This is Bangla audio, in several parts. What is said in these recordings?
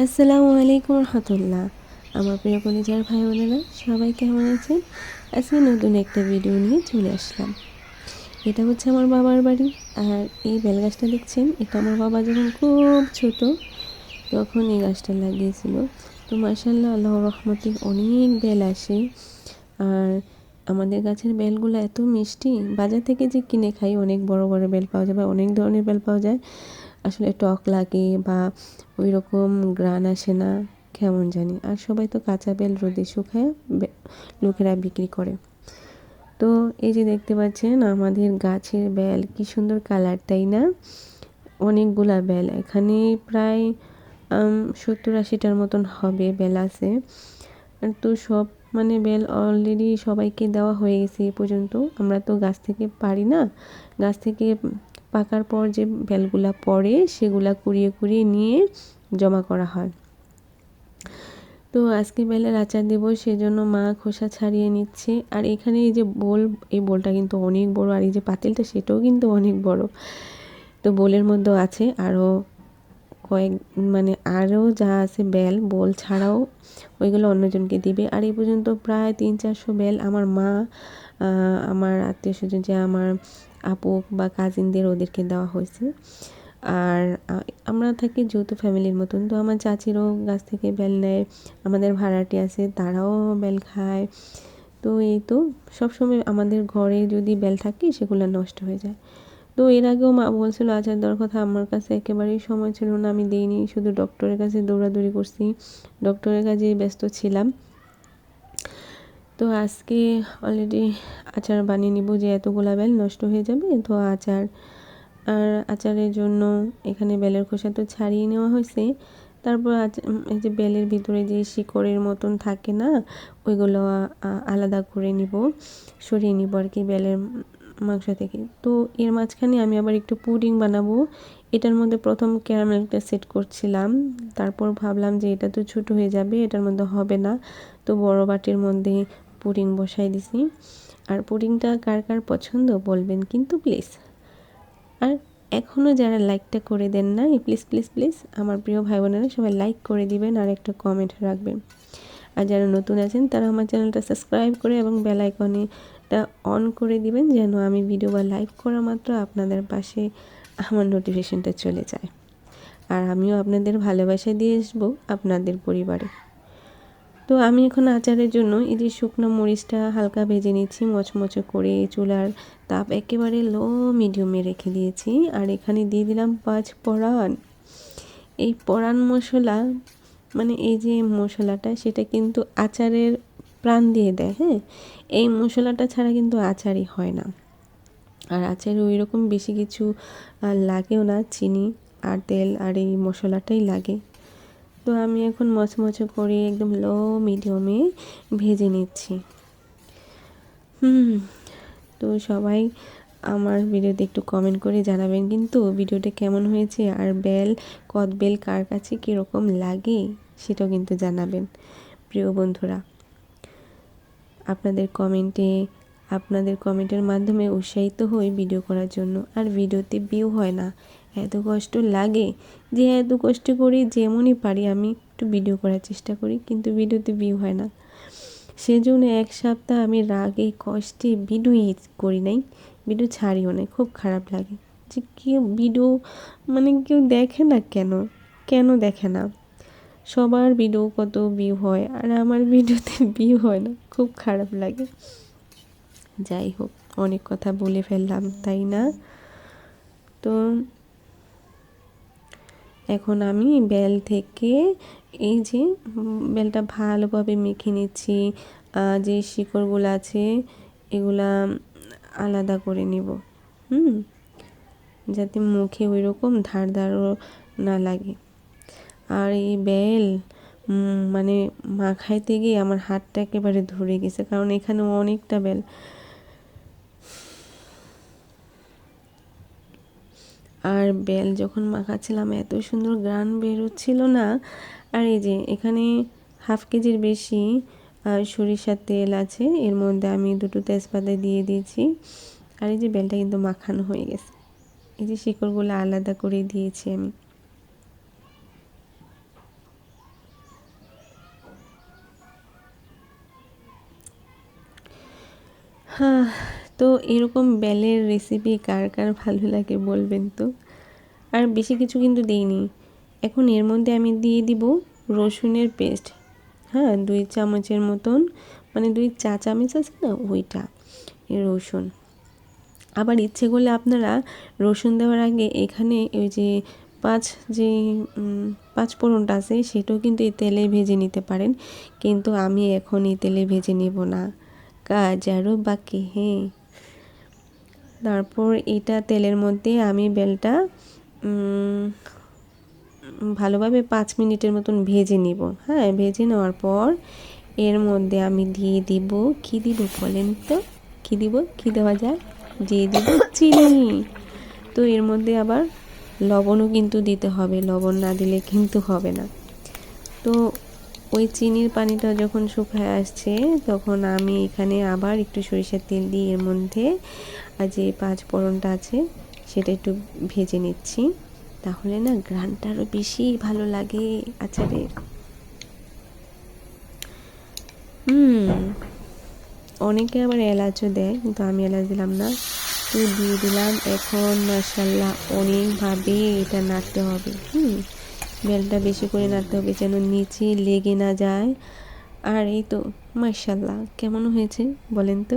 আসসালামু আলাইকুম রহমতুল্লাহ। আমার প্রিয় কলিজার ভাই বোনেরা সবাই কেমন আছেন? আজকে নতুন একটা ভিডিও নিয়ে চলে আসলাম। এটা হচ্ছে আমার বাবার বাড়ি, আর এই বেল গাছটা দেখছেন? এটা আমার বাবা যখন খুব ছোট, তখন এই গাছটা লাগিয়েছিল। তো মার্শাল্লাহ আল্লাহ রহমতে অনেক বেল আসে। আর আমাদের গাছের বেলগুলো এত মিষ্টি, বাজার থেকে যে কিনে খাই, অনেক বড় বড় বেল পাওয়া যায় বা অনেক ধরনের বেল পাওয়া যায়। আসলে টক লাগে বা ওই রকম গ্রান আসে না, কেমন জানি। আর সবাই তো কাঁচা বেল রোদে শুকায় লোকেরা বিক্রি করে। তো এই যে দেখতে পাচ্ছেন, আমাদের গাছের বেল, কি সুন্দর কালার, তাই না? অনেকগুলা বেল, এখানে প্রায় সত্তর আশিটার মতন হবে বেল আছে। তো সব মানে বেল অলরেডি সবাইকে দেওয়া হয়ে গেছে এ পর্যন্ত। আমরা তো গাছ থেকে পারি না। গাছ থেকে পাকার পর যে বেলগুলা পড়ে সেগুলা কুড়িয়ে কুড়িয়ে নিয়ে জমা করা হয়। তো আজকে বেলের আচার দেবো, সেজন্য মা খোসা ছাড়িয়ে নিচ্ছে। আর এখানে এই যে বোল, এই বোলটা কিন্তু অনেক বড়, আর এই যে পাতিলটা সেটাও কিন্তু অনেক বড়। তো বোলের মধ্যেও আছে আরও কয়েক মানে আরও যা আছে বেল, বোল ছাড়াও ওইগুলো অন্যজনকে দিবে। আর এই পর্যন্ত প্রায় তিন চারশো বেল আমার মা আমার আত্মীয় স্বজন যে আমার আপু বা কাজিনদের ওদেরকে দেওয়া হয়েছে। আর আমরা থাকি যৌথ ফ্যামিলির মতন। তো আমার চাচিরও গাছ থেকে বেল নেয়, আমাদের ভাড়াটি আছে, তারাও বেল খায়। তো এই তো, সবসময় আমাদের ঘরে যদি বেল থাকে, সেগুলো নষ্ট হয়ে যায়। তো এর আগেও মা বলছিল আচার দেওয়ার কথা, আমার কাছে একেবারেই সময় ছিল না, আমি দিইনি, শুধু ডক্টরের কাছে দৌড়াদৌড়ি করছি। ডক্টরের কাজে ব্যস্ত ছিলাম। তো আজকে অলরেডি আচার বানিয়ে নিব যে এতগুলা বেল নষ্ট হয়ে যাবে, তো আচার, আর আচারের জন্য এখানে বেলের খোসা তো ছাড়িয়ে নেওয়া হয়েছে। তারপর এই যে বেলের ভিতরে যে শিকড়ের মতন থাকে না, ওইগুলো আলাদা করে নিব, সরিয়ে নিব আর কি বেলের মাংস থেকে। তো এর মাঝখানে আমি আবার একটু পুডিং বানাবো। এটার মধ্যে প্রথম ক্যারামেলটা সেট করছিলাম, তারপর ভাবলাম যে এটা তো ছোট হয়ে যাবে, এটার মধ্যে হবে না। তো বড় বাটির মধ্যে পুডিং বসাই দিছি। আর পুডিংটা কার কার পছন্দ বলবেন কিন্তু প্লিজ আর এখনও যারা লাইকটা করে দেন না প্লিজ প্লিজ প্লিজ আমার প্রিয় ভাই বোনেরা সবাই লাইক করে দিবেন আর একটা কমেন্ট রাখবেন। আর যারা নতুন আছেন, তারা আমার চ্যানেলটা সাবস্ক্রাইব করে এবং বেল আইকনেটা অন করে দিবেন যেন আমি ভিডিও বা লাইভ করা মাত্র আপনাদের পাশে আমার নোটিফিকেশনটা চলে যায়। আর আমিও আপনাদের ভালোবাসা দিয়ে আসব আপনাদের পরিবারে। তো আমি এখন আচারের জন্য এই যে শুকনো মরিচটা হালকা ভেজে নিচ্ছি মচমচে করে চুলার তাপ একেবারে লো মিডিয়ামে রেখে দিয়েছি আর এখানে দিয়ে দিলাম পাঁচ পরান এই পরান মশলা মানে এই যে মশলাটা সেটা কিন্তু আচারের প্রাণ দিয়ে দেয় হ্যাঁ? এই মশলাটা ছাড়া কিন্তু আচারই হয় না। আর আচারে ওই রকম বেশি কিছু লাগেও না, চিনি আর তেল আর এই মশলাটাই লাগে। তো আমি এখন মচমচে করে একদম লো, মিডিয়ামে ভেজে নিচ্ছি। হুম, তো সবাই আমার ভিডিওতে একটু কমেন্ট করে জানাবেন, কিন্তু ভিডিওটা কেমন হয়েছে আর বেল, কদ বেল কার কাছে কীরকম লাগে সেটাও কিন্তু জানাবেন। প্রিয় বন্ধুরা, আপনাদের কমেন্টে আপনাদের কমেন্টের মাধ্যমে উৎসাহিত হই ভিডিও করার জন্য, আর ভিডিওতে ভিউ হয় না। এত কষ্ট লাগে যে এত কষ্ট করি যেমনই পারি আমি একটু ভিডিও করার চেষ্টা করি, কিন্তু ভিডিওতে ভিউ হয় না। সেজন্য এক সপ্তাহ আমি রাগে, কষ্টে ভিডিওই করি নাই ভিডিও ছাড়িও নাই, খুব খারাপ লাগে। যে কেউ ভিডিও মানে কেউ দেখে না কেন? কেন দেখে না? সবার ভিডিও কত ভিউ হয়, আর আমার ভিডিওতে ভিউ হয় না, খুব খারাপ লাগে। যাই হোক, অনেক কথা বলে ফেললাম, তাই না? তো এখন আমি বেল থেকে এই যে বেলটা ভালোভাবে মেখে নিচ্ছি। যে শিকড়গুলো আছে, এগুলা আলাদা করে নিব। হুম? যাতে মুখে ওই রকম ধার ধারও না লাগে। আর এই বেল মানে মাখাইতে গিয়ে আমার হাতটা একেবারে ধরে গেছে। কারণ এখানে অনেকটা বেল। আর বেল যখন মাখাচ্ছিলাম, এত সুন্দর গ্রান বেরোচ্ছিল না। আর এই যে এখানে হাফ কেজির বেশি সরিষার তেল আছে, এর মধ্যে আমি দুটো তেজপাতা দিয়ে দিয়েছি। আর এই যে বেলটা কিন্তু মাখানো হয়ে গেছে। এই যে শিকড়গুলো আলাদা করে দিয়েছি আমি। হ্যাঁ তো এরকম বেলের রেসিপি কার কার ভালো লাগে বলবেন তো? আর বেশি কিছু কিন্তু দিইনি। এখন এর মধ্যে আমি দিয়ে দিব রসুনের পেস্ট হ্যাঁ দুই চামচের মতন মানে দুই চা চামচ আছে না, ওইটা রসুন। আবার ইচ্ছে করলে আপনারা রসুন দেওয়ার আগে এখানে ওই যে পাঁচ যে পাঁচ ফোড়নটা আছে, সেটাও কিন্তু এই তেলে ভেজে নিতে পারেন। কিন্তু আমি এখন এই তেলে ভেজে নেব না। কাজ আরও বাকি হ্যাঁ। তারপর এটা তেলের মধ্যে আমি বেলটা ভালোভাবে পাঁচ মিনিটের মতন ভেজে নিব। হ্যাঁ ভেজে নেওয়ার পর এর মধ্যে আমি দিয়ে দিব, কি দিব বলেন তো? কি দিব? কি দেওয়া যায়? দিয়ে দিব চিনি। তো এর মধ্যে আবার লবণও কিন্তু দিতে হবে, লবণ না দিলে কিন্তু হবে না। তো ওই চিনির পানিটা যখন শুকায় আসছে, তখন আমি এখানে আবার একটু সরিষার তেল দিয়ে এর মধ্যে আর যে পাঁচ ফোড়নটা আছে, সেটা একটু ভেজে নিচ্ছি। তাহলে না গ্রানটা আরও বেশি ভালো লাগে আচারের। হুম, অনেকে আবার এলাচও দেয়, কিন্তু আমি এলাচ দিলাম না। দিয়ে দিলাম, এখন মাসাল্লাহ অনেকভাবে এটা নাড়তে হবে। হুম। বেলটা বেশি করে নাড়তে হবে যেন নিচে লেগে না যায়। আর এই তো মাসাল্লাহ কেমন হয়েছে বলেন তো?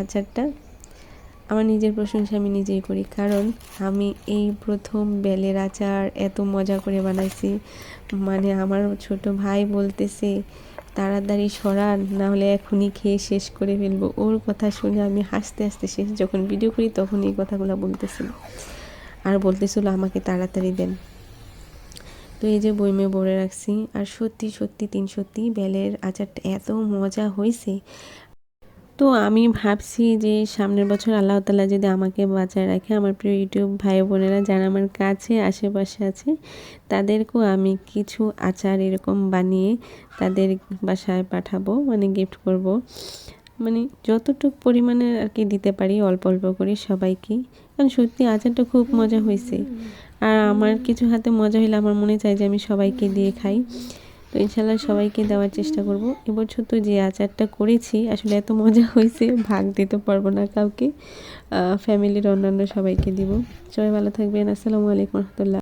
আচারটা? আমার নিজের প্রশংসা আমি নিজেই করি, কারণ আমি এই প্রথম বেলের আচার এত মজা করে বানাইছি। মানে আমার ছোট ভাই বলতেছে, তাড়াতাড়ি সরান না হলে এখনই খেয়ে শেষ করে ফেলব। ওর কথা শুনে আমি হাসতে হাসতে শেষ যখন ভিডিও করি, তখন এই কথাগুলো বলতেছিল। আর বলতেছিল, আমাকে তাড়াতাড়ি দেন। তো এই যে বইমে ভরে রাখছি, আর সত্যি সত্যি তিন সত্যি বেলের আচারটা এত মজা হয়েছে তো আমি ভাবছি যে সামনের বছর আল্লাহ তালা যদি আমাকে বাঁচায় রাখে, আমার প্রিয় ইউটিউব ভাই বোনেরা যারা আমার কাছে আশেপাশে আছে, তাদেরকেও আমি কিছু আচার এরকম বানিয়ে তাদের বাসায় পাঠাবো মানে গিফট করব। মানে যতটুকু পরিমাণে আর কি দিতে পারি, অল্প অল্প করে সবাইকে। কারণ সত্যি আচারটা খুব মজা হয়েছে আর আমার কিছু হাতে মজা হইলে আমার মনে চায় যে আমি সবাইকে দিয়ে খাই। তো ইনশাল্লাহ সবাইকে দেওয়ার চেষ্টা করব। এবছর তো যে আচারটা করেছি, আসলে এত মজা হয়েছে ভাগ দিতে পারব না কাউকে। ফ্যামিলির অন্যান্য সবাইকে দিব। সবাই ভালো থাকবেন। আসসালামু আলাইকুম রহমতুল্লাহ।